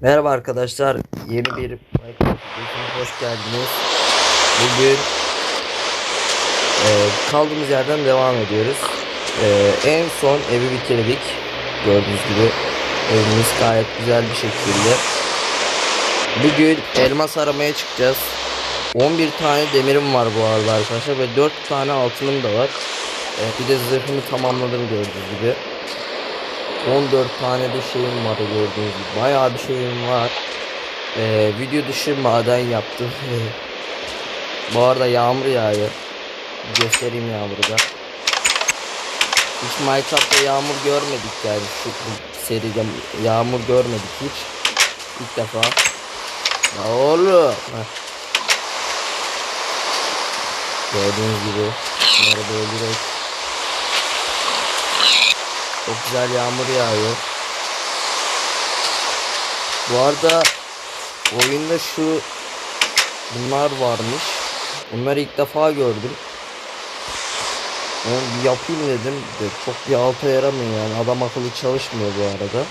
Merhaba arkadaşlar. Yeni bir Minecraft hoş geldiniz. Bugün e, kaldığımız yerden devam ediyoruz. E, en son evi bitirdik. Gördüğünüz gibi evimiz gayet güzel bir şekilde. Bugün elmas aramaya çıkacağız. 11 tane demirim var bu arada arkadaşlar ve 4 tane altınım da var. E, bir de zırhımı tamamladım gördüğünüz gibi. 14 tane de şeyim var gördüğünüz gibi. Bayağı bir şeyim var. Ee, video dışı maden yaptım. Bu arada yağmur yağıyor. Göstereyim yağmuru da. Hiç Minecraft'ta yağmur görmedik yani şu seride yağmur görmedik hiç. İlk defa. Ya oğlum. Gördüğünüz gibi. Böyle direkt çok güzel yağmur yağıyor. Bu arada oyunda şu bunlar varmış. Bunları ilk defa gördüm. Onu bir yapayım dedim de çok bir alta yaramıyor yani adam akıllı çalışmıyor bu arada.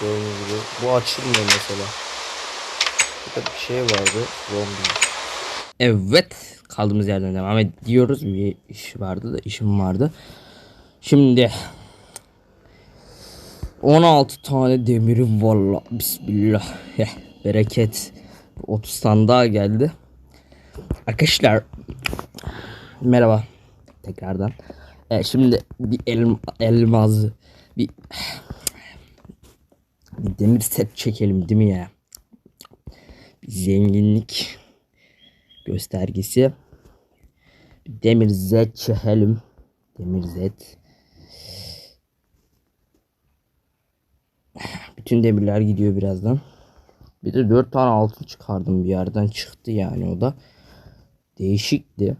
Gördüğünüz gibi. Bu açılmıyor mesela. Burada bir şey vardı. Zombi. Evet kaldığımız yerden devam ediyoruz. Bir iş vardı da işim vardı. Şimdi 16 tane demirim var la. Bismillah. Heh, bereket. 30 tane daha geldi. Arkadaşlar merhaba tekrardan. E, şimdi bir elm, elmaz bir, bir demir set çekelim değil mi ya? Bir zenginlik göstergesi. Bir demir zet çekelim. Demir zet. Bütün demirler gidiyor birazdan. Bir de 4 tane altın çıkardım bir yerden çıktı yani o da. Değişikti.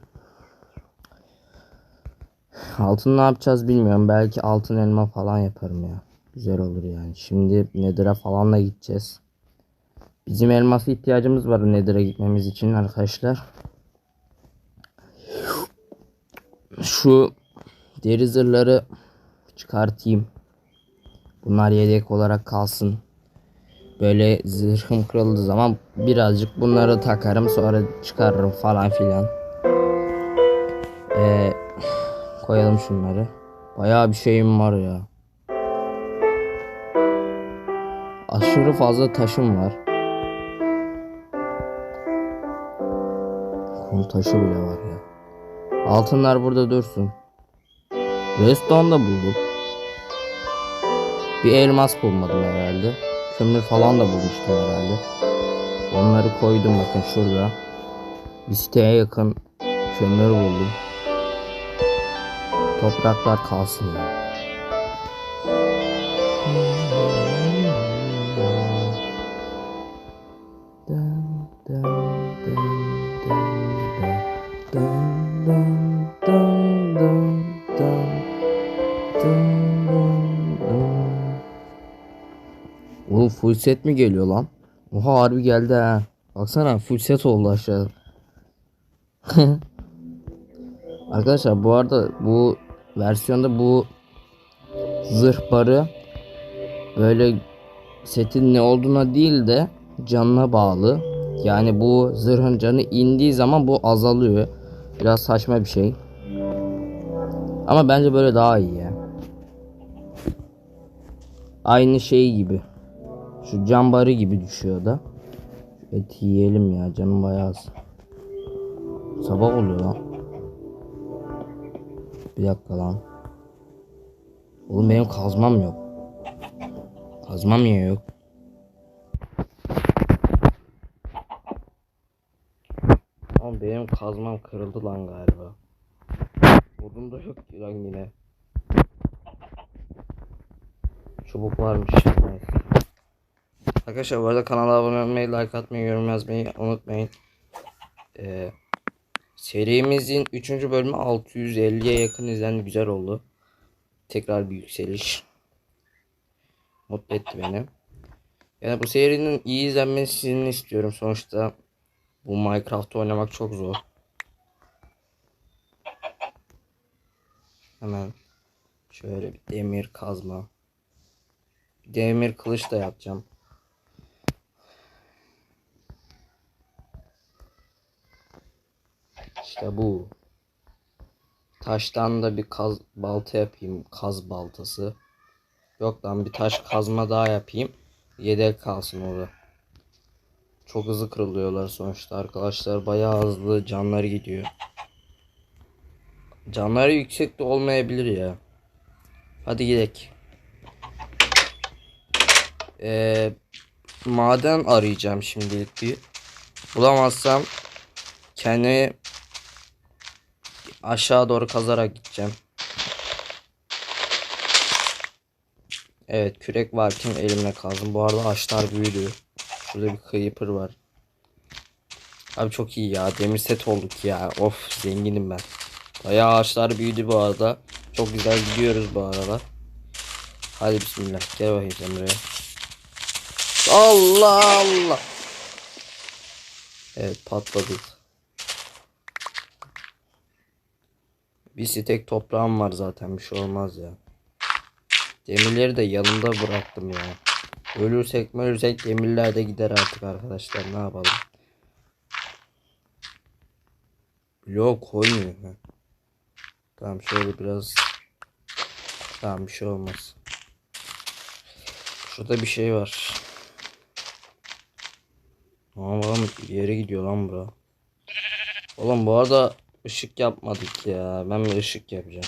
Altın ne yapacağız bilmiyorum. Belki altın elma falan yaparım ya. Güzel olur yani. Şimdi Nether'a falan da gideceğiz. Bizim elması ihtiyacımız var Nether'a gitmemiz için arkadaşlar. Şu deri zırhları çıkartayım. Bunlar yedek olarak kalsın. Böyle zırhım kırıldığı zaman birazcık bunları takarım sonra çıkarırım falan filan. Ee, koyalım şunları. Bayağı bir şeyim var ya. Aşırı fazla taşım var. Kum taşı bile var ya. Altınlar burada dursun. Redstone da buldum. Bir elmas bulmadım herhalde. Kömür falan da bulmuştum herhalde. Onları koydum bakın şurada. Bir siteye yakın kömür buldum. Topraklar kalsın ya. Oğlum set mi geliyor lan? Oha harbi geldi ha. Baksana full set oldu aşağı. Arkadaşlar bu arada bu versiyonda bu zırh barı böyle setin ne olduğuna değil de canına bağlı. Yani bu zırhın canı indiği zaman bu azalıyor. Biraz saçma bir şey. Ama bence böyle daha iyi ya. Aynı şey gibi. Şu cam barı gibi düşüyor da. Şu eti yiyelim ya canım bayağı az. Sabah oluyor lan. Bir dakika lan. Oğlum benim kazmam yok. Kazmam niye yok? Ama benim kazmam kırıldı lan galiba. Odun da yok ki lan yine. Çubuk varmış. Neyse. Arkadaşlar bu arada kanala abone olmayı, like atmayı, yorum yazmayı unutmayın. Ee, serimizin 3. bölümü 650'ye yakın izlendi. Güzel oldu. Tekrar bir yükseliş. Mutlu etti beni. Yani bu serinin iyi izlenmesini istiyorum. Sonuçta bu Minecraft oynamak çok zor. Hemen şöyle bir demir kazma. Demir kılıç da yapacağım. İşte bu. Taştan da bir kaz balta yapayım. Kaz baltası. Yok lan bir taş kazma daha yapayım. Yedek kalsın orada. Çok hızlı kırılıyorlar sonuçta arkadaşlar. Bayağı hızlı canları gidiyor. Canları yüksek de olmayabilir ya. Hadi gidelim. Ee, maden arayacağım şimdilik bir. Bulamazsam kendimi aşağı doğru kazarak gideceğim. Evet kürek varken elimle kazdım. Bu arada ağaçlar büyüdü. Şurada bir creeper var. Abi çok iyi ya. Demir set olduk ya. Of zenginim ben. Bayağı ağaçlar büyüdü bu arada. Çok güzel gidiyoruz bu aralar. Hadi bismillah. Gel bakayım sen buraya. Allah Allah. Evet patladık. Bir stek toprağım var zaten bir şey olmaz ya. Demirleri de yanımda bıraktım ya. Ölürsek mi ölürsek demirler de gider artık arkadaşlar ne yapalım. Yok koymuyor. Ha. Tamam şöyle biraz. Tamam bir şey olmaz. Şurada bir şey var. Aman bakalım yere gidiyor lan bura. Oğlum bu arada ışık yapmadık ya. Ben bir ışık yapacağım.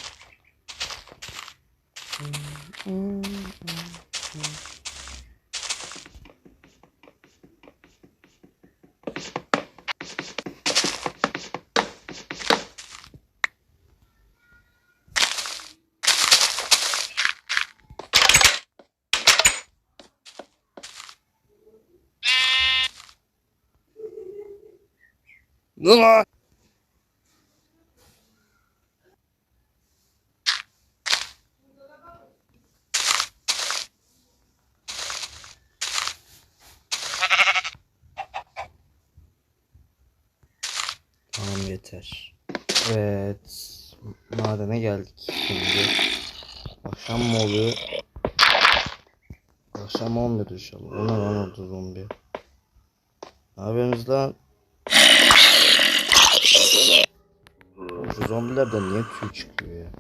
Lan! Tamam yeter. Evet. Madene geldik şimdi. Akşam mı oluyor? Akşam olmuyor inşallah. O ne lan orada zombi? Ne yapıyorsunuz lan? Şu zombilerden niye tüy çıkıyor ya?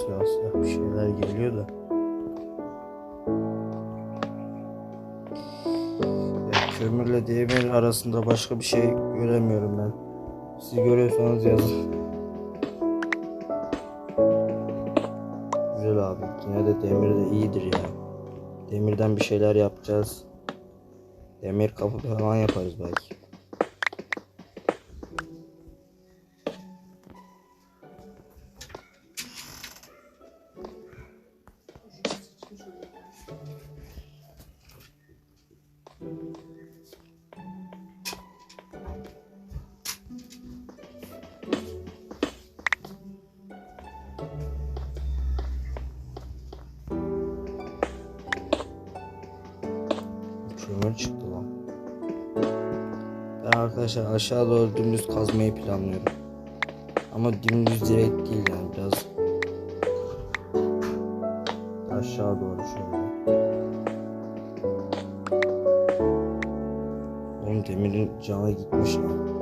Siyah siyah bir şeyler geliyor da. Kömürle demir arasında başka bir şey göremiyorum ben. Siz görüyorsanız yazın. Güzel abi. Yine de demir de iyidir ya. Demirden bir şeyler yapacağız. Demir kapı falan yaparız belki. Kömür çıktı lan. Ben arkadaşlar aşağı doğru dümdüz kazmayı planlıyorum. Ama dümdüz direkt değil yani biraz aşağı doğru şöyle. Oğlum demirin canı gitmiş lan.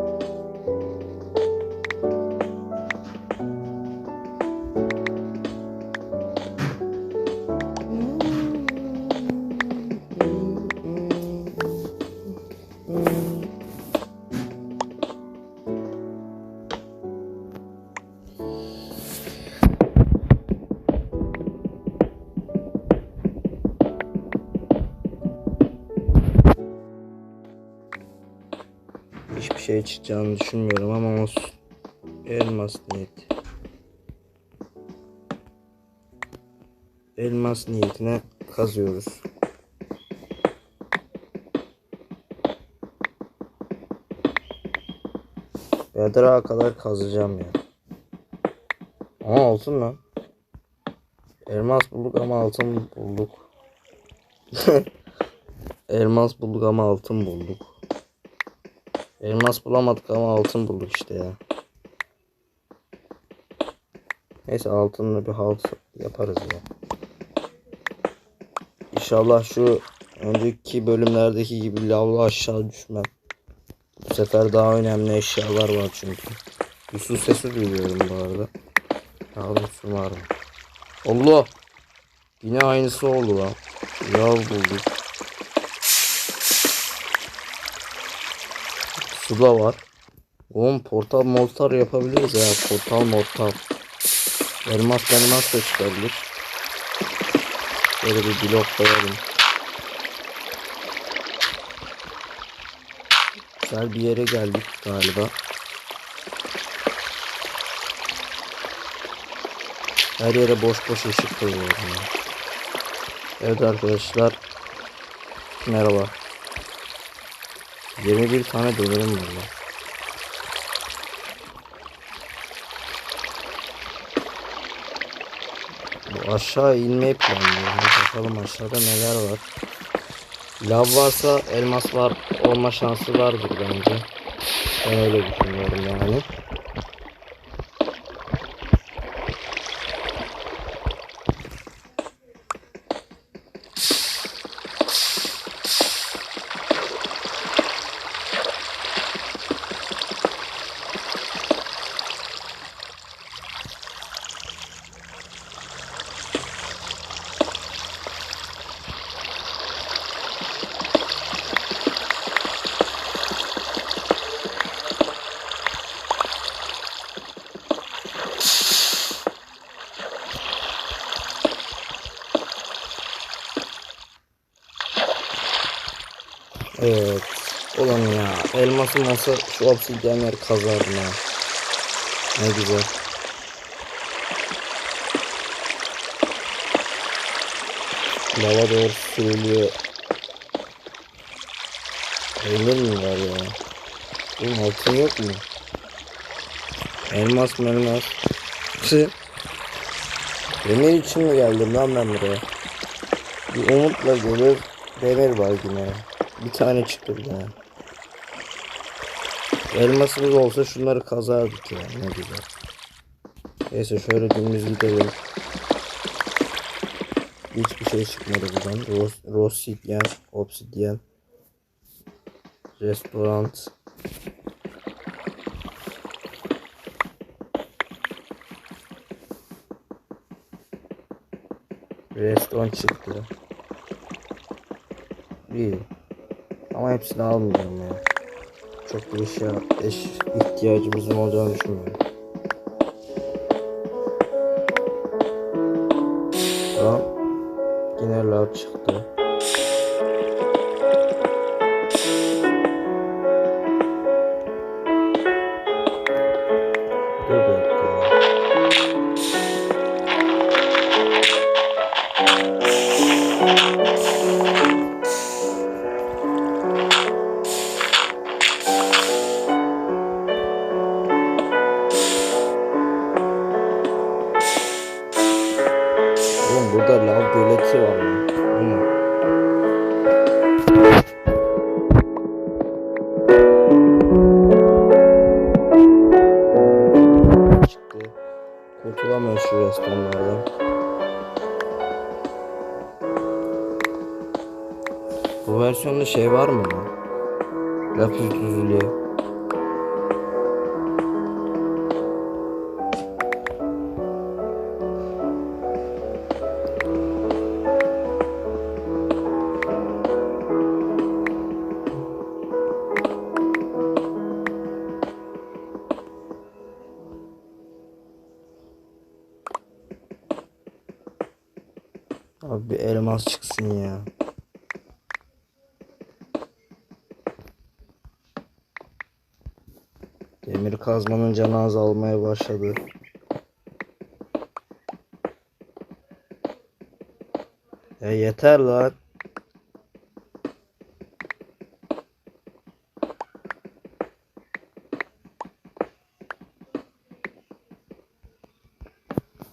Hiçbir şey çıkacağını düşünmüyorum ama olsun. Elmas niyet. Elmas niyetine kazıyoruz. Bedra kadar kazacağım ya. Ama altın lan. Elmas bulduk ama altın bulduk. Elmas bulduk ama altın bulduk. Elmas bulamadık ama altın bulduk işte ya. Neyse altınla bir halt yaparız ya. İnşallah şu önceki bölümlerdeki gibi lavla aşağı düşmem. Bu sefer daha önemli eşyalar var çünkü. Su sesi duyuyorum bu arada. Yavrum su var mı? Allah! Yine aynısı oldu lan. Lav bulduk. Su da var. Oğlum portal mortar yapabiliriz ya. Portal mortar. Elmas elmas da çıkabilir. Böyle bir blok koyalım. Güzel bir yere geldik galiba. Her yere boş boş ışık koyuyorum. Evet arkadaşlar. Merhaba. 21 tane dönerim var lan. Bu aşağı inmeyi planlıyorum. Bakalım aşağıda neler var. Lav varsa elmas var olma şansı vardır bence. Ben öyle düşünüyorum yani. Evet. Ulan ya. Elmasım olsa şu obsidyenleri kazardım ha. Ne güzel. Lava doğru sürülüyor. Peynir mi var ya? Oğlum altın yok mu? Elmas mı elmas? Tı. Demir için mi geldim lan ben buraya? Bir umutla gelir demir var yine. Bir tane çıktı bir tane. Elmasımız olsa şunları kazardık ya ne güzel. Neyse şöyle dümdüz gidelim. Hiçbir şey çıkmadı buradan. Ros Rosidyen, Obsidyen, Restoran. Restoran çıktı. İyi. Ama hepsini almayacağım ya. Çok bir işe eş ihtiyacımızın olacağını düşünmüyorum. Tamam. Yine çıktı. Şey var mı kazmanın canı azalmaya başladı. Ya yeter lan.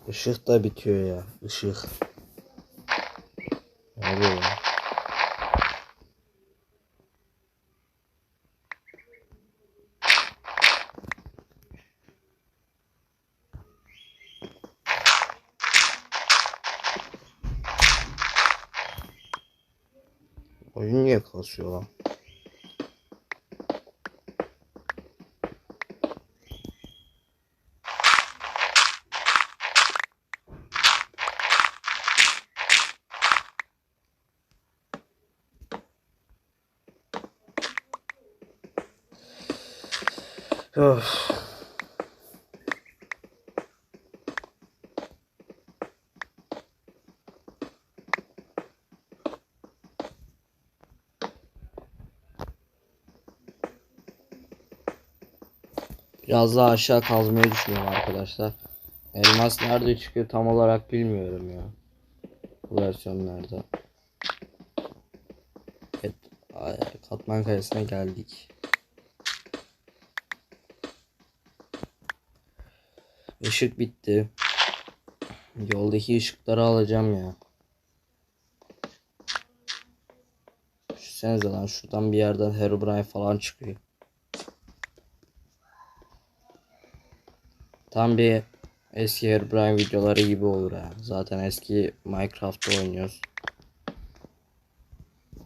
Işık da bitiyor ya. Işık. Ne oluyor ya? Oyun niye kasıyor lan? Öf. Biraz daha aşağı kazmayı düşünüyorum arkadaşlar. Elmas nerede çıkıyor tam olarak bilmiyorum ya. Bu versiyonlarda. Evet, katman kayasına geldik. Işık bitti. Yoldaki ışıkları alacağım ya. Düşünsenize lan şuradan bir yerden Herobrine falan çıkıyor. Tam bir eski Herobrine videoları gibi olur ha. Zaten eski Minecraft'ta oynuyoruz.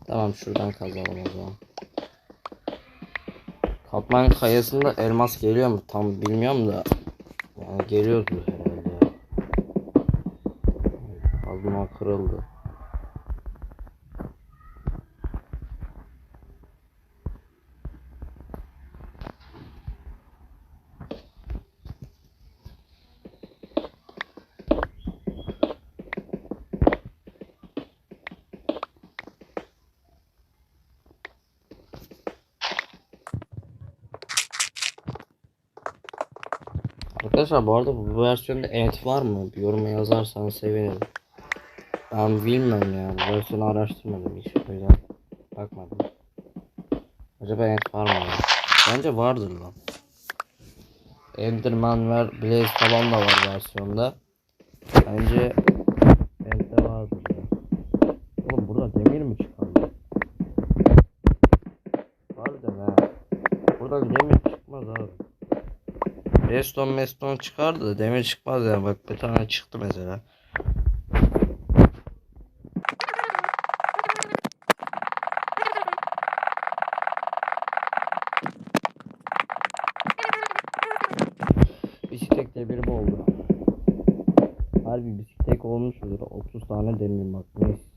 Tamam şuradan kazalım o zaman. Katman kayasında elmas geliyor mu? Tam bilmiyorum da. Yani geliyordur herhalde. Kazma kırıldı. Arkadaşlar bu arada bu versiyonda et var mı? Bir yoruma yazarsanız sevinirim. Ben bilmiyorum ya. Bu versiyonu araştırmadım hiç. O yüzden bakmadım. Acaba et var mı ya? Bence vardır lan. Enderman var, Blaze falan da var versiyonda. Bence Redstone meston çıkardı da demir çıkmaz ya bak bir tane çıktı mesela. Bisiklet devrimi oldu. Harbi bisiklet olmuş mudur? 30 tane demir bak. Neyse.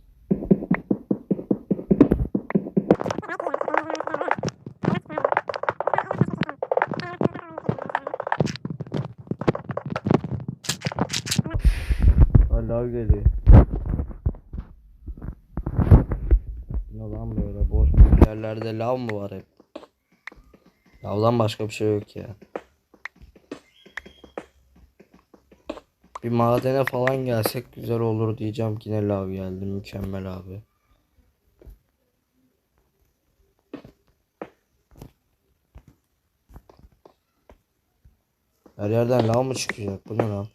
Ha, lav geliyor. Ne lan böyle boş yerlerde lav mı var hep? Lavdan başka bir şey yok ya. Bir madene falan gelsek güzel olur diyeceğim ki ne lav geldi mükemmel abi. Her yerden lav mı çıkacak? Bu ne lan?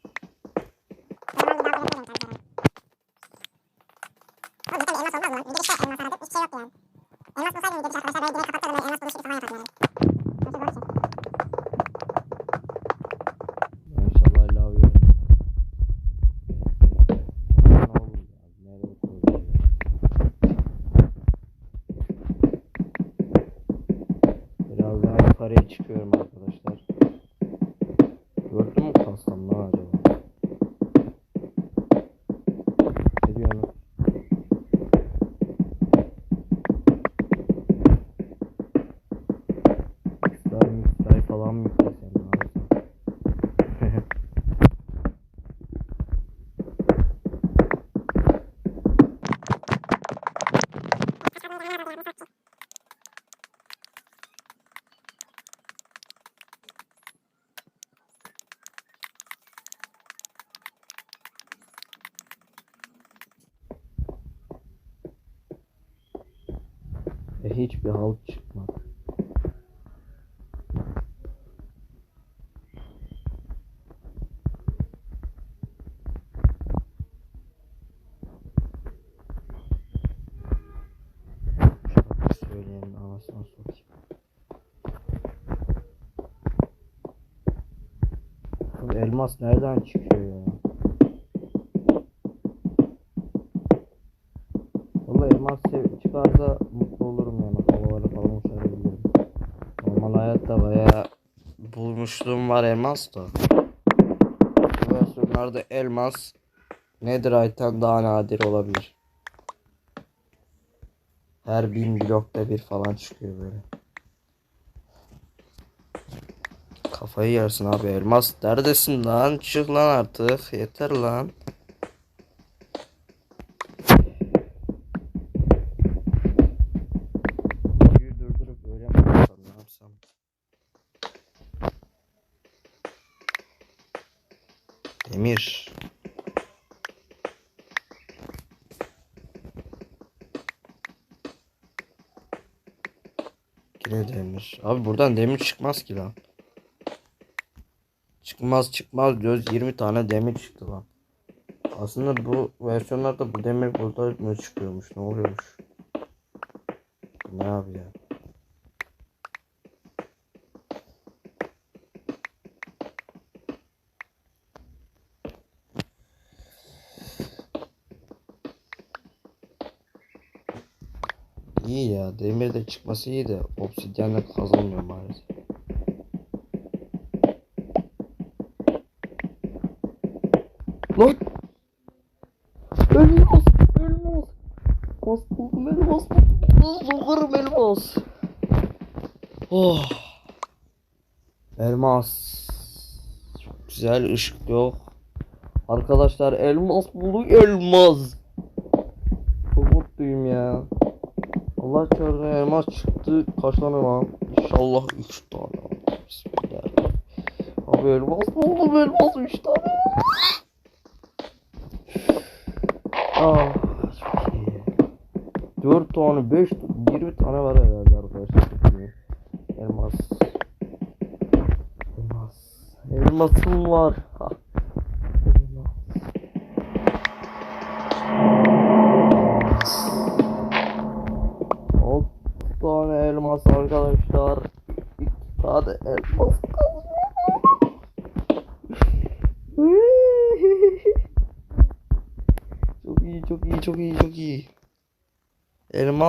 parede. Ve hiçbir halt çıkmadı. Elmas nereden çıkıyor var elmas da. Bu versiyonlarda elmas Netherite'den daha nadir olabilir. Her bin blokta bir falan çıkıyor böyle. Kafayı yersin abi elmas. Neredesin lan? Çık lan artık. Yeter lan. Videoyu durdurup öyle mi yapsam ne yapsam? Demir. Yine demir. Abi buradan demir çıkmaz ki lan. Çıkmaz çıkmaz diyoruz 20 tane demir çıktı lan. Aslında bu versiyonlarda bu demir burada mı çıkıyormuş ne oluyormuş? Ne abi ya? İyi ya demir de çıkması iyi de obsidyenle kazanmıyor maalesef. Lan! Elmas! Elmas! Elmas buldum elmas buldum. Sokarım elmas. Oh. Elmas. Çok güzel ışık yok. Arkadaşlar elmas bulduk elmas. Allah çarpına elmas çıktı. Kaç tane lan? İnşallah 3 tane. Bismillah. Abi elmas buldum elmas 3 tane. Ah çok iyi. 4 tane 5 20 tane var herhalde arkadaşlar. Elmas. Elmas. Elmasım var.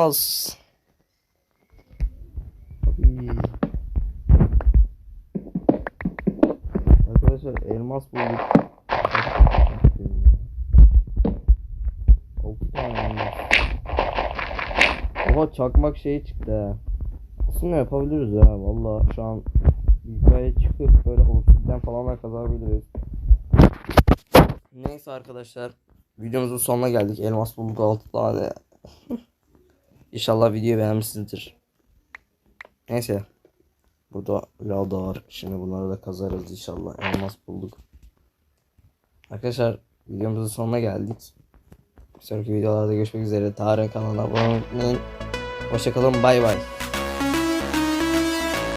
Elmas. Çok iyi. Arkadaşlar elmas bulduk. Oha çakmak şeyi çıktı ha. Aslında yapabiliriz ya valla şu an yukarıya çıkıp böyle obsidyen falan da kazanabiliriz. Neyse arkadaşlar videomuzun sonuna geldik. Elmas bulduk 6 tane. İnşallah videoyu beğenmişsinizdir. Neyse. Burada lav da var. Şimdi bunları da kazarız inşallah. Elmas bulduk. Arkadaşlar videomuzun sonuna geldik. Bir sonraki videolarda görüşmek üzere. Tarık kanalına abone olmayı unutmayın. Hoşçakalın bay bay.